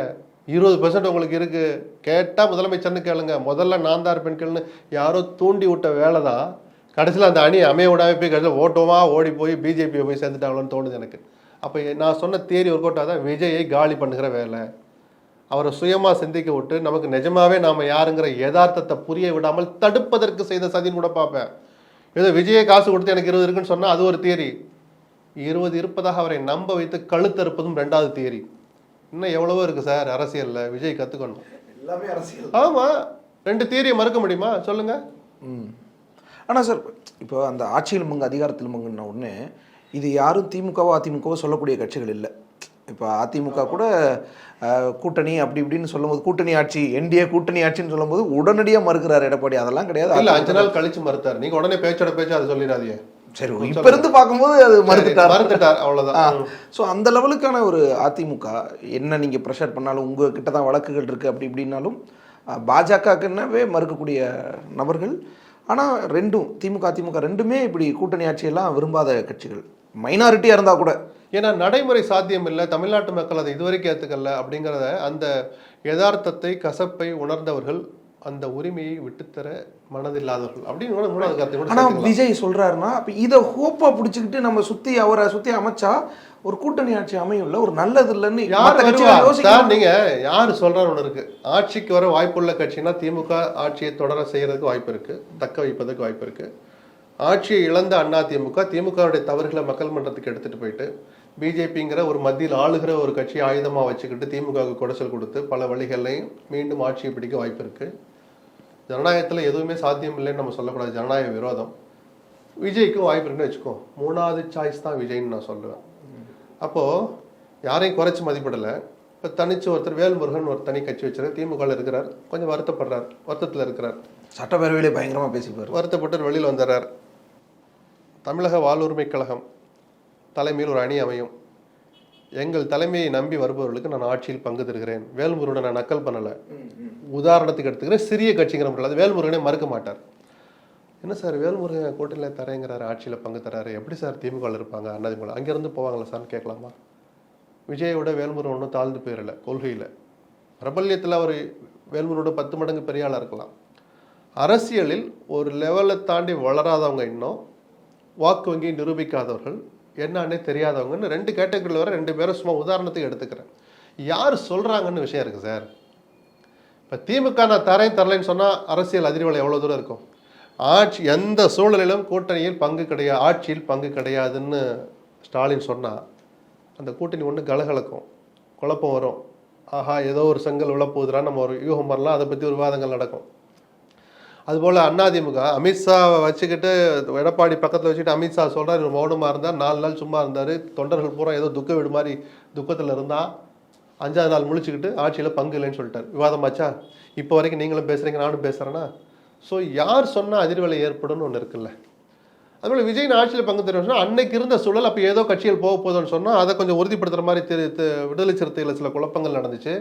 இருபது பெர்சன்ட் உங்களுக்கு இருக்குது கேட்டால் முதலமைச்சர்னு கேளுங்க. முதல்ல நான் தான் இருப்பேன் கேளுன்னு யாரோ தூண்டி விட்ட வேலை தான் கடைசியில் அந்த அணி அமைய விடாமல் போய் கடைசியில் ஓட்டமா ஓடி போய் பிஜேபியை போய் சேர்ந்துட்டாங்களோன்னு தோணுது எனக்கு. அப்போ நான் சொன்ன தேரி ஒர்க் அவுட் தான் விஜயை காலி பண்ணுகிற வேலை. அவரை சுயமாக சிந்திக்க விட்டு நமக்கு நிஜமாவே நாம யாருங்கிற யதார்த்தத்தை புரிய விடாமல் தடுப்பதற்கு செய்த சதின்னு கூட பார்ப்பேன். ஏதோ விஜயை காசு கொடுத்து எனக்கு இருபது இருக்குன்னு சொன்னால் அது ஒரு தியரி. இருபது இருப்பதாக அவரை நம்ப வைத்து கழுத்தறுப்பதும் ரெண்டாவது தியரி. இன்னும் எவ்வளவோ இருக்கு சார் அரசியல்ல. விஜய் கற்றுக்கணும் எல்லாமே அரசியல். ஆமா. ரெண்டு தியரியை மறுக்க முடியுமா? சொல்லுங்க. ம். ஆனால் சார் இப்போ அந்த ஆட்சியில் மங்கு அதிகாரத்தில் மங்குன உடனே இது யாரும் திமுகவோ அதிமுகவோ சொல்லக்கூடிய கட்சிகள் இல்லை. இப்போ அதிமுக கூட கூட்டணி அப்படி இப்படின்னு சொல்லும்போது கூட்டணி ஆட்சி என்டிஏ கூட்டணி ஆட்சின்னு சொல்லும்போது உடனடியாக மறுக்கிறார் எடப்பாடி. அதெல்லாம் கிடையாது. இல்ல அஞ்சு நாள் கழிச்சு மறுத்தார். நீங்க உடனே பேச்சோட பேச்சு அதை சொல்லிடாதீங்க. சரி இப்போ இருந்து பார்க்கும்போது அது மறுத்துட்டார். மறுத்துட்டார் அவ்வளவுதான். ஸோ அந்த லெவலுக்கான ஒரு அதிமுக என்ன நீங்கள் ப்ரெஷர் பண்ணாலும் உங்ககிட்ட தான் வழக்குகள் இருக்குது அப்படி இப்படின்னாலும் பாஜகக்குன்னவே மறுக்கக்கூடிய நபர்கள். ஆனால் ரெண்டும் திமுக அதிமுக ரெண்டுமே இப்படி கூட்டணி ஆட்சியெல்லாம் விரும்பாத கட்சிகள். மைனாரிட்டியாக இருந்தால் கூட. ஏன்னா நடைமுறை சாத்தியம் இல்லை தமிழ்நாட்டு மக்கள் அதை இதுவரைக்கும் ஏற்றுக்கல அப்படிங்கிறத அந்த யதார்த்தத்தை கசப்பை உணர்ந்தவர்கள் அந்த உரிமையை விட்டுத்தர மனதில்லாதவர்கள் அப்படின்னு மூணாவது கருத்தை ஆனால். விஜய் சொல்கிறாருன்னா அப்போ இதை ஹோப்பாக பிடிச்சிக்கிட்டு நம்ம சுற்றி அவரை சுற்றி அமைச்சா ஒரு கூட்டணி ஆட்சி அமையும்ல ஒரு நல்லது இல்லைன்னு யார். சார் நீங்க யார் சொல்றாரு ஒன்று இருக்கு ஆட்சிக்கு வர வாய்ப்புள்ள கட்சினா திமுக ஆட்சியை தொடர செய்யறதுக்கு வாய்ப்பு இருக்கு தக்க வைப்பதற்கு வாய்ப்பு இருக்கு ஆட்சியை இழந்த அண்ணா திமுக திமுகவுடைய தவறுகளை மக்கள் மன்றத்துக்கு எடுத்துட்டு போயிட்டு பிஜேபிங்கிற ஒரு மத்தியில் ஆளுகிற ஒரு கட்சி ஆயுதமா வச்சுக்கிட்டு திமுகவுக்கு குடைச்சல் கொடுத்து பல வழிகளையும் மீண்டும் ஆட்சியை பிடிக்க வாய்ப்பு இருக்கு. ஜனநாயகத்துல எதுவுமே சாத்தியம் இல்லைன்னு நம்ம சொல்லக்கூடாது. ஜனநாயக விரோதம். விஜய்க்கும் வாய்ப்பு இருக்குன்னு வச்சுக்கோ. மூணாவது சாய்ஸ் தான் விஜய்னு நான் சொல்லுவேன். அப்போ யாரையும் குறைச்சு மதிப்பிடலை. இப்போ தனிச்சு ஒருத்தர் வேல்முருகன் ஒரு தனி கட்சி வச்சிருக்காரு திமுகவில் இருக்கிறார். கொஞ்சம் வருத்தப்படுறார். வருத்தத்தில் இருக்கிறார். சட்டப்பேரவையிலே பயங்கரமாக பேசிப்பார். வருத்தப்பட்டு வெளியில் வந்துடுறார். தமிழக வாழ்வுரிமை கழகம் தலைமையில் ஒரு அணி அமையும். எங்கள் தலைமையை நம்பி வருபவர்களுக்கு நான் ஆட்சியில் பங்கு தருகிறேன். வேல்முருகனை நான் நக்கல் பண்ணலை. உதாரணத்துக்கு எடுத்துக்கிறேன். சிறிய கட்சிங்கிற முறையில் அது வேல்முருகனே மறுக்க மாட்டார். என்ன சார் வேல்முருகன் கூட்டணியில் தரேங்கிறாரு ஆட்சியில் பங்கு தராரு. எப்படி சார் திமுகவில் இருப்பாங்க அண்ணாதிமுக அங்கேருந்து போவாங்களா சார்னு கேட்கலாமா? விஜயோட வேல்முருகன் ஒன்றும் தாழ்ந்து போயிடல கொள்கையில். பிரபல்யத்தில் அவர் வேல்முருகோட பத்து மடங்கு பெரிய ஆளாக இருக்கலாம். அரசியலில் ஒரு லெவலை தாண்டி வளராதவங்க இன்னும் வாக்கு வங்கி நிரூபிக்காதவர்கள் என்னன்னே தெரியாதவங்கன்னு ரெண்டு கேட்டகரியில் வர ரெண்டு பேரும் சும்மா உதாரணத்துக்கு எடுத்துக்கிறேன். யார் சொல்கிறாங்கன்னு விஷயம் இருக்குது சார்? இப்போ திமுக நான் தரேன் தரலைன்னு சொன்னால் அரசியல் அதிர்வலை எவ்வளோ தூரம் இருக்கும்? ஆட்சி எந்த சூழலிலும் கூட்டணியில் பங்கு கிடையாது ஆட்சியில் பங்கு கிடையாதுன்னு ஸ்டாலின் சொன்னால் அந்த கூட்டணி ஒன்று கலகலக்கும் குழப்பம் வரும். ஆஹா ஏதோ ஒரு செங்கல் விழப்போகுதுரா நம்ம ஒரு யூகம் வரலாம் அதை பற்றி ஒரு விவாதங்கள் நடக்கும். அதுபோல் அதிமுக அமித்ஷாவை வச்சுக்கிட்டு எடப்பாடி பக்கத்தில் வச்சுக்கிட்டு அமித்ஷா சொல்கிறார் இவர் மௌனமாக இருந்தார் நாலு நாள் சும்மா இருந்தார் தொண்டர்கள் பூரா ஏதோ துக்க வீடு மாதிரி துக்கத்தில் இருந்தால் அஞ்சாவது நாள் முழிச்சுக்கிட்டு ஆட்சியில் பங்கு இல்லைன்னு சொல்லிட்டார். விவாதமாச்சா இப்போ வரைக்கும் நீங்களும் பேசுகிறீங்க நானும் பேசுகிறேன்னா ஸோ யார் சொன்னால் அதிர்வலை ஏற்படும்னு ஒன்று இருக்குல்ல. அதுபோல் விஜயின் ஆட்சியில் பங்கு தெரியும் அன்னைக்கு இருந்த சூழல் அப்போ ஏதோ கட்சிகள் போக போகுதுன்னு சொன்னால் அதை கொஞ்சம் உறுதிப்படுத்துகிற மாதிரி திரு விடுதலை சிறுத்தையில் சில குழப்பங்கள் நடந்துச்சு.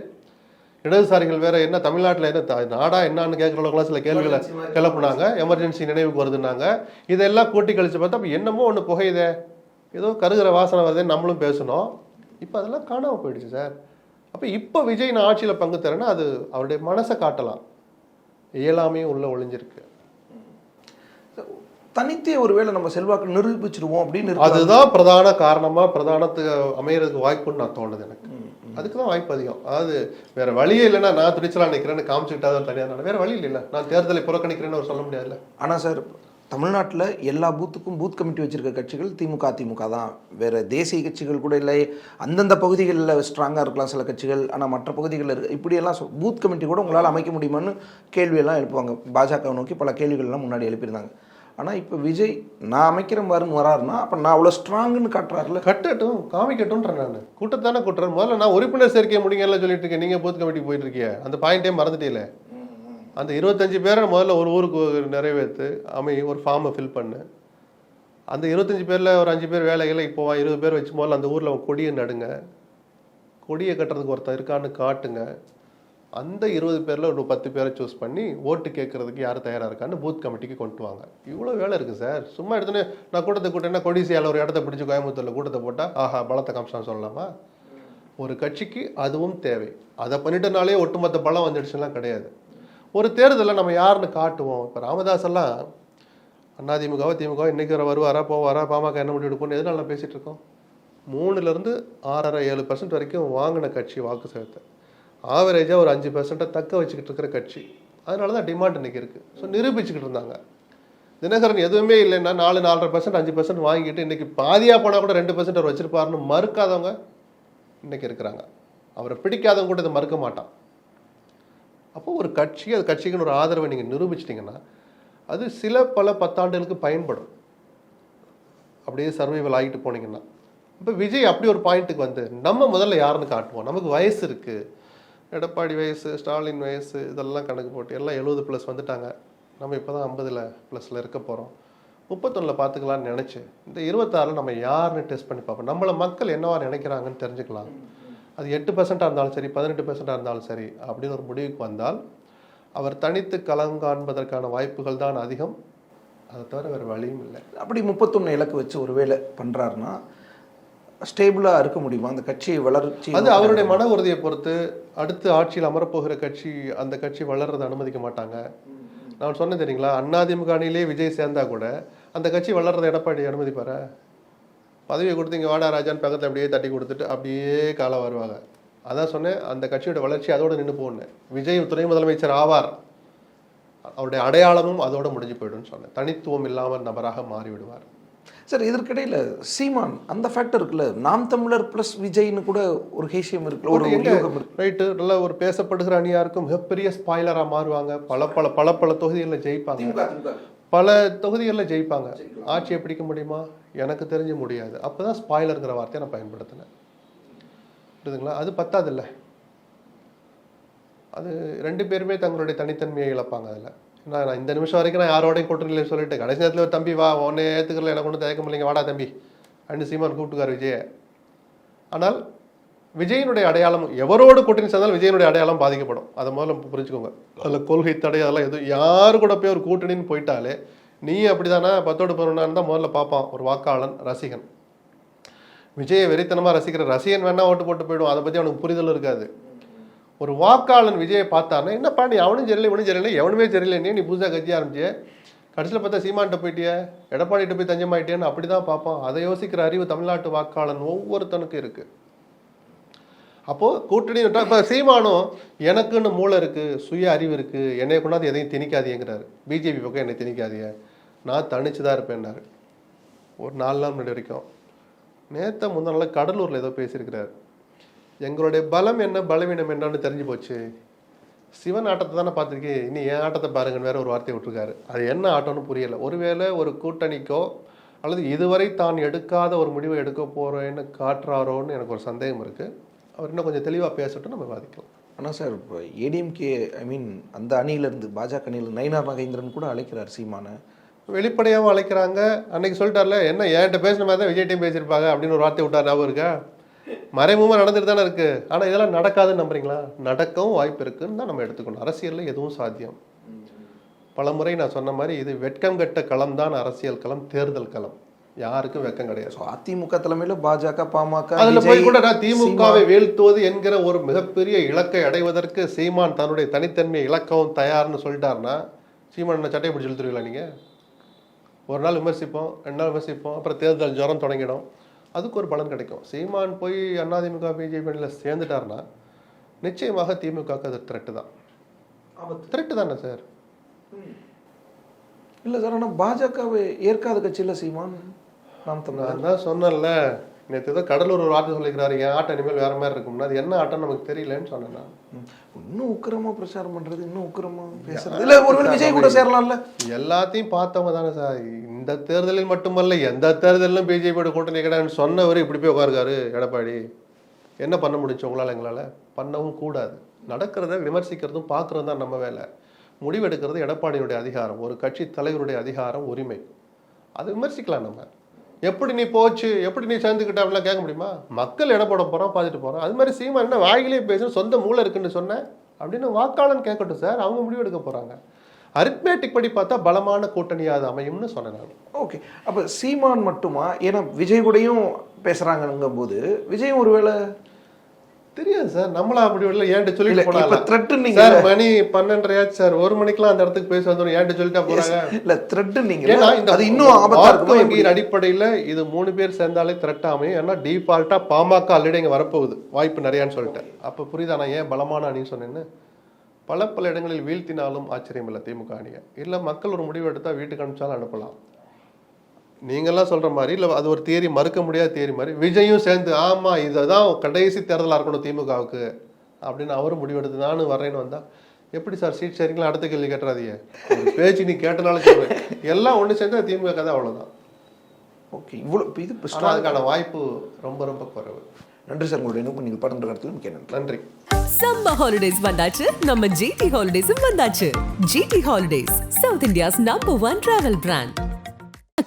இடதுசாரிகள் வேற என்ன தமிழ்நாட்டில் என்ன நாடா என்னன்னு கேட்குற அளவுக்குலாம் சில கேள்விகளை கிளப்புனாங்க. எமர்ஜென்சி நினைவுக்கு வருதுன்னாங்க. இதெல்லாம் கூட்டி கழிச்சு பார்த்தா அப்போ என்னமோ ஒன்று புகையுதே. ஏதோ கருகிற வாசனை வருதுன்னு நம்மளும் பேசணும். இப்போ அதெல்லாம் காணாமல் போயிடுச்சு சார். அப்போ இப்போ விஜய் நான் ஆட்சியில் பங்கு தரேன்னா அது அவருடைய மனசை காட்டலாம். இயலாமையும் உள்ள ஒளிஞ்சிருக்கு. தனித்தே ஒருவேளை நம்ம செல்வாக்கு நிரூபிச்சிருவோம் அப்படின்னு. அதுதான் பிரதான காரணமா பிரதானத்துக்கு அமையறதுக்கு வாய்ப்புன்னு நான் தோணுது எனக்கு. அதுக்கு தான் வாய்ப்பு அதிகம். அதாவது வேற வழியே இல்லைன்னா நான் துணிச்சலாக நிற்கிறேன்னு காமிச்சுக்கிட்டா தனியாக வேற வழி இல்லை நான் தேர்தலை புறக்கணிக்கிறேன்னு அவர் சொல்ல முடியாதுல்ல. ஆனால் சார் தமிழ்நாட்டில் எல்லா பூத்துக்கும் பூத் கமிட்டி வச்சிருக்க கட்சிகள் திமுக அதிமுக தான். வேற தேசிய கட்சிகள் கூட இல்லை. அந்தந்த பகுதிகளில் ஸ்ட்ராங்காக இருக்கலாம் சில கட்சிகள். ஆனால் மற்ற பகுதிகளில் இருக்கு இப்படியெல்லாம் பூத் கமிட்டி கூட உங்களால் அமைக்க முடியுமான்னு கேள்வியெல்லாம் எழுப்புவாங்க. பாஜகவை நோக்கி பல கேள்விகள்லாம் முன்னாடி எழுப்பியிருந்தாங்க. ஆனால் இப்போ விஜய் நான் அமைக்கிற மாதிரின்னு வராருன்னா அப்போ நான் அவ்வளோ ஸ்ட்ராங்குன்னு காட்டுறாருல? கட்டட்டும் காமிக்கட்டும்ன்ற நான். கூட்டத்தானே கூட்டுறேன் முதல்ல நான் உறுப்பினர் சேர்க்கை முடிங்கல சொல்லிட்டு இருக்கேன். நீங்கள் பூத் கமிட்டி போயிட்டு இருக்கீங்க அந்த பாயிண்டே மறந்துட்டீங்களே அந்த இருபத்தஞ்சு பேரை முதல்ல ஒரு ஊருக்கு நிறைவேற்று அமை ஒரு ஃபார்மை ஃபில் பண்ணு. அந்த இருபத்தஞ்சி பேரில் ஒரு அஞ்சு பேர் வேலைகளை இப்போ இருபது பேர் வச்சு முதல்ல அந்த ஊரில் கொடியை நடுங்க. கொடியை கட்டுறதுக்கு ஒருத்தன் இருக்கான்னு காட்டுங்க. அந்த இருபது பேரில் ஒரு பத்து பேரை சூஸ் பண்ணி ஓட்டு கேட்கறதுக்கு யார் தயாராக இருக்கான்னு பூத் கமிட்டிக்கு கொண்டு வாங்க. இவ்வளோ வேலை இருக்குது சார் சும்மா எடுத்துன்னு நான் கூட்டத்தை கூட்டேன்னா கொடிசியால் ஒரு இடத்த பிடிச்சி கோயம்புத்தூரில் கூட்டத்தை போட்டால் ஆஹா பலத்தை காமிச்சான்னு சொல்லலாமா? ஒரு கட்சிக்கு அதுவும் தேவை. அதை பண்ணிட்டனாலே ஒட்டுமொத்த பலம் வந்துடுச்சுலாம் கிடையாது. ஒரு தேர்தலில் நம்ம யாருன்னு காட்டுவோம். இப்போ ராமதாஸெல்லாம் அண்ணா திமுகவோ திமுக இன்றைக்கி வருவாரா போவாரா பாமக என்ன முடிவு எடுப்போம்னு எதனால பேசிகிட்டு இருக்கோம்? மூணுலேருந்து ஆறரை ஏழு பர்சன்ட் வரைக்கும் வாங்கின கட்சி வாக்கு செலுத்த ஆவரேஜாக ஒரு அஞ்சு பர்சன்ட்டை தக்க வச்சுக்கிட்டு இருக்கிற கட்சி. அதனால தான் டிமாண்ட் இன்றைக்கி இருக்குது ஸோ நிரூபிச்சுக்கிட்டு இருந்தாங்க. தினகரன் எதுவுமே இல்லைன்னா நாலு நாலரை பர்சன்ட் அஞ்சு பர்சன்ட் வாங்கிட்டு இன்றைக்கி பாதியாக போனால் கூட ரெண்டு பர்சன்ட் அவர் வச்சுருப்பாருன்னு மறுக்காதவங்க இன்னைக்கு இருக்கிறாங்க. அவரை பிடிக்காதவங்க கூட இதை மறுக்க மாட்டான். அப்போ ஒரு கட்சி அது கட்சிக்குன்னு ஒரு ஆதரவை நீங்கள் நிரூபிச்சிட்டிங்கன்னா அது சில பல பத்தாண்டுகளுக்கு பயன்படும். அப்படியே சர்வைவல் ஆகிட்டு போனீங்கன்னா. இப்போ விஜய் அப்படி ஒரு பாயிண்ட்டுக்கு வந்து நம்ம முதல்ல யாருன்னு காட்டுவோம். நமக்கு வயசு இருக்குது எடப்பாடி வயசு ஸ்டாலின் வயசு இதெல்லாம் கணக்கு போட்டு எல்லாம் எழுபது ப்ளஸ் வந்துட்டாங்க. நம்ம இப்போ தான் ஐம்பதில் ப்ளஸில் இருக்க போகிறோம் முப்பத்தொன்னில் பார்த்துக்கலாம்னு நினச்சி இந்த இருபத்தாறில் நம்ம யாருன்னு டெஸ்ட் பண்ணி பார்ப்போம். நம்மளை மக்கள் என்னவா நினைக்கிறாங்கன்னு தெரிஞ்சுக்கலாம். அது எட்டு பர்சண்ட்டாக இருந்தாலும் சரி பதினெட்டு பர்சண்ட்டாக இருந்தாலும் சரி அப்படின்னு ஒரு முடிவுக்கு வந்தால் அவர் தனித்து களம் காண்பதற்கான வாய்ப்புகள் தான் அதிகம். அதை தவிர வேறு வழியும் இல்லை. அப்படி முப்பத்தொன்று இலக்கு வச்சு ஒரு வேலை பண்ணுறாருன்னா ஸ்டேபிளாக இருக்க முடியுமா? அந்த கட்சி வளர்ச்சி அது அவருடைய மன உறுதியை பொறுத்து அடுத்து ஆட்சியில் அமரப்போகிற கட்சி அந்த கட்சி வளர்றதை அனுமதிக்க மாட்டாங்க. நான் சொன்னேன் தெரியுங்களா? அதிமுக அணியிலே விஜய் சேர்ந்தா கூட அந்த கட்சி வளர்றதை எடப்பாடி அனுமதிப்பாரா? பதவியை கொடுத்து இங்கே வாடா ராஜான்னு பக்கத்தில் அப்படியே தட்டி கொடுத்துட்டு அப்படியே காலம் வருவாங்க. அதான் சொன்னேன் அந்த கட்சியோட வளர்ச்சி அதோட நின்று போகணும் விஜய் துணை முதலமைச்சர் ஆவார். அவருடைய அடையாளமும் அதோட முடிஞ்சு போயிடும்னு சொன்னேன். தனித்துவம் இல்லாமல் நபராக மாறி விடுவார் சார் இதற்கிடையில் சீமான் அந்த ஃபேக்டர் இருக்குல்ல நாம் தமிழர் ப்ளஸ் விஜய்னு கூட ஒரு ஹேஷியம் இருக்குல்ல ஒரு யூகம் ரைட்டு நல்ல ஒரு பேசப்படுகிற அணியா இருக்கும் மிகப்பெரிய ஸ்பாய்லரா மாறுவாங்க. பல பல பல பல தொகுதிகளில் ஜெயிப்பாங்க. பல தொகுதிகளில் ஜெயிப்பாங்க. ஆட்சியை பிடிக்க முடியுமா? எனக்கு தெரிஞ்சு முடியாது. அப்பதான் ஸ்பாய்லருங்கிற வார்த்தையை நான் பயன்படுத்தினேன். புரியுதுங்களா? அது பத்தாதில்ல. அது ரெண்டு பேருமே தங்களுடைய தனித்தன்மையை இழப்பாங்க அதில். நான் நான் இந்த நிமிஷம் வரைக்கும் நான் யாரோடையும் கூட்டணியில் சொல்லிட்டு கடைசி நேரத்தில் ஒரு தம்பி வா உன்னை ஏற்றுக்கல எனக்கு ஒன்றும் தயக்கம் இல்லைங்க வாடா தம்பி அண்டு சீமான் கூப்பிட்டுக்கார் விஜய. ஆனால் விஜயனுடைய அடையாளம் எவரோடு கூட்டணி சேர்ந்தாலும் விஜயனுடைய அடையாளம் பாதிக்கப்படும். அதை முதல்ல புரிஞ்சுக்கோங்க. அதில் கொள்கை தடை அதெல்லாம் எதுவும் யாரு கூட போய் ஒரு கூட்டணின்னு போயிட்டாலே நீ அப்படிதானா பத்தோடு பதினொன்றான்னு தான் முதல்ல பார்ப்பான் ஒரு வாக்காளன் ரசிகன். விஜயை வெறித்தனமாக ரசிக்கிற ரசிகன் வேணா ஓட்டு போட்டு போயிடும் அதை பற்றி அவனுக்கு புரிதல் இருக்காது. ஒரு வாக்காளன் விஜயை பார்த்தானே என்னப்பா நீ அவனும் சரியில்லை இவனும் சரியில்லை எவனுமே சரியில்லை நீ நீ புதுசாக கட்சி ஆரம்பிச்சிய? கடைசியில் பார்த்தா சீமான்ட்ட போயிட்டிய? எடப்பாடிட்ட போய் தஞ்சமாயிட்டேன்னு அப்படி தான் பார்ப்போம் அதை யோசிக்கிற அறிவு தமிழ்நாட்டு வாக்காளன் ஒவ்வொருத்தனுக்கும் இருக்குது அப்போது கூட்டணி இப்போ சீமானும் எனக்குன்னு மூளை இருக்குது சுய அறிவு இருக்குது என்னை கொண்டாந்து எதையும் திணிக்காதீங்கிறாரு. பிஜேபி பக்கம் என்னை திணிக்காதீங்க. நான் தனிச்சு தான் இருப்பேன்னாரு. ஒரு நாலு நாள் முன்னாடி வரைக்கும். நேற்று முந்தா நாள் கடலூரில் ஏதோ பேசியிருக்கிறாரு. எங்களுடைய பலம் என்ன பலவீனம் என்னன்னு தெரிஞ்சு போச்சு. சிவன் ஆட்டத்தை தானே பார்த்துருக்கேன் இனி என் ஆட்டத்தை பாருங்கன்னு வேற ஒரு வார்த்தையை விட்டுருக்காரு. அது என்ன ஆட்டம்னு புரியல. ஒருவேளை ஒரு கூட்டணிக்கோ அல்லது இதுவரை தான் எடுக்காத ஒரு முடிவை எடுக்க போறேன்னு காட்டுறாரோன்னு எனக்கு ஒரு சந்தேகம் இருக்கு. அவர் இன்னும் கொஞ்சம் தெளிவாக பேசட்டும் நம்ம வாதிக்கலாம். ஆனால் சார் இப்போ ஏடிஎம்கே ஐ மீன் அந்த அணியிலேருந்து பாஜக அணியில் நயினார் நாகேந்திரன் கூட அழைக்கிறார் சீமானை. வெளிப்படையாகவும் அழைக்கிறாங்க. அன்னைக்கு சொல்லிட்டார்ல என்ன என்கிட்ட பேசின மாதிரி தான் விஜய் டீம் பேசியிருப்பாங்க அப்படின்னு ஒரு வார்த்தை விட்டார். ஞாபகம் இருக்கா? மறைமுகமாக நடந்துட்டு தானே இருக்கு. ஆனால் இதெல்லாம் நடக்காதுன்னு நம்புறீங்களா? நடக்கவும் வாய்ப்பு இருக்குன்னு தான் நம்ம எடுத்துக்கணும். அரசியலில் எதுவும் சாத்தியம். பலமுறை நான் சொன்ன மாதிரி இது வெட்கம் கெட்ட களம் தான் அரசியல் களம் தேர்தல் களம். யாருக்கும் வெட்கம் கிடையாது. அதிமுக தலைமையில் பாஜக பாமக அதுல போய் கூட நான் திமுகவை வீழ்த்துவது என்கிற ஒரு மிகப்பெரிய இலக்கை அடைவதற்கு சீமான் தன்னுடைய தனித்தன்மையை இலக்கவும் தயார்னு சொல்லிட்டாருன்னா சீமான் என்ன சட்டையை பிடிச்சி இழுத்துருவீங்களா நீங்க? ஒரு நாள் விமர்சிப்போம் ரெண்டு நாள் விமர்சிப்போம் அப்புறம் தேர்தல் ஜுரம் தொடங்கிடும். அதுக்கு ஒரு பலன் கிடைக்கும். சீமான் போய் அதிமுக பிஜேபி அணியில் சேர்ந்துட்டாருன்னா நிச்சயமாக திமுகவுக்கு அது த்ரெட்டு தான். த்ரெட்டு தானே சார் இல்லை சார் ஆனால் பாஜகவை ஏற்காத கட்சியில் சீமான் நான் தான் சொன்னேன்ல நேற்று ஏதோ கடலூர் ஒரு வார்த்தை சொல்லிக்கிறாரு என் ஆட்டம் இனிமேல் வேற மாதிரி இருக்கும்னா. அது என்ன ஆட்டம் நமக்கு தெரியலன்னு சொன்னேன் நான். ம். இன்னும் உக்கிரமா பிரச்சாரம் பண்றது இன்னும் உக்கிரமா பேசுறது? இல்ல ஒருவேளை விஜய் கூட சேரலாம்ல? எல்லாத்தையும் பார்த்தவங்க தானே சார். இந்த தேர்தலில் மட்டுமல்ல எந்த தேர்தலிலும் பிஜேபியோட கூட்டணி கிடையாதுன்னு சொன்னவர் இப்படி போய் உட்காருக்காரு எடப்பாடி. என்ன பண்ண முடிஞ்சு உங்களால் எங்களால்? பண்ணவும் கூடாது. நடக்கிறத விமர்சிக்கிறதும் பார்க்குறதும் தான் நம்ம வேலை. முடிவெடுக்கிறது எடப்பாடியினுடைய அதிகாரம் ஒரு கட்சி தலைவருடைய அதிகாரம் உரிமை. அது விமர்சிக்கலாம் நம்ம. எப்படி நீ போச்சு? எப்படி நீ சேர்ந்துக்கிட்ட அப்படிலாம் கேட்க முடியுமா? மக்கள் இடம் போட போகிறோம் பார்த்துட்டு போகிறோம் அது மாதிரி சீமா என்ன வாயிலே பேசணும் சொந்த மூளை இருக்குன்னு சொன்னேன் அப்படின்னு வாக்காளன் கேட்கட்டும் சார். அவங்க முடிவு எடுக்க போகிறாங்க அரித்மேட்டிக் படி பார்த்தா பலமான கூட்டணியாக அது அமையும்னு சொன்னேன் ஓகே. அப்போ சீமான் மட்டுமா? ஏன்னா விஜய் கூடயும் பேசுகிறாங்கங்கும் போது விஜயும் ஒருவேளை தெரியாது சார். நம்மளா அப்படி இல்லை ஏன்ட்டு சொல்லிட்டு போனாங்க threat நீங்க சார் மணி பன்னெண்டரையாச்சு சார். ஒரு மணிக்கெல்லாம் அந்த இடத்துக்கு பேச வந்தோம் ஏன்ட்டு சொல்லிட்டா போறாங்க? இல்ல த்ரெட் நீங்க இந்த அது இன்னும் ஆபத்தா இருக்குமா அடிப்படையில இது மூணு பேர் சேர்ந்தாலே த்ரெட் அமையும். ஏன்னா டிஃபால்ட்டா பாமக ஆல்ரெடி இங்க வரப்போகுது. வாய்ப்பு நிறையான்னு சொல்லிட்டேன் அப்ப புரியுதா நான் ஏன் பலமான அணின்னு சொன்னேன்னு? பல பல இடங்களில் வீழ்த்தினாலும் ஆச்சரியம் இல்லை திமுக அணியை. இல்ல மக்கள் ஒரு முடிவு எடுத்தா வீட்டுக்கு அனுப்பிச்சாலும் அனுப்பலாம். நீங்கெல்லாம் சொல்ற மாதிரி இல்ல அது ஒரு தேதி மறுக்க முடியாத தேதி மாதிரி விஜயும் சேர்ந்து ஆமா இதுதான் கடைசி தேர்தலா இருக்கணும் திமுகவுக்கு அப்படின்னு அவரும் முடிவெடுத்து நானும் வரேன்னு வந்தா எப்படி சார் சீட் ஷேரிங்லாம் அடுத்த கேள்வி கேட்டுறாதீங்க. பேச்சு நீ கேட்டனால சொல்றேன் எல்லாம் ஒண்ணு சேர்ந்தா திமுக கதை அவ்வளவுதான். ஓகே இவ்வளவு இப்ப இது. அதுக்கான வாய்ப்பு ரொம்ப ரொம்ப குறைவு. நன்றி சார் உங்களுடைய இணைப்பு நீங்கள் பகிர்ந்த கருத்தில் மிக்க நன்றி. நன்றி. ஹாலிடேஸ் வந்தாச்சு நம்ம ஜிடி ஹாலிடேஸும் வந்தாச்சு. GT holidays South India's number one travel brand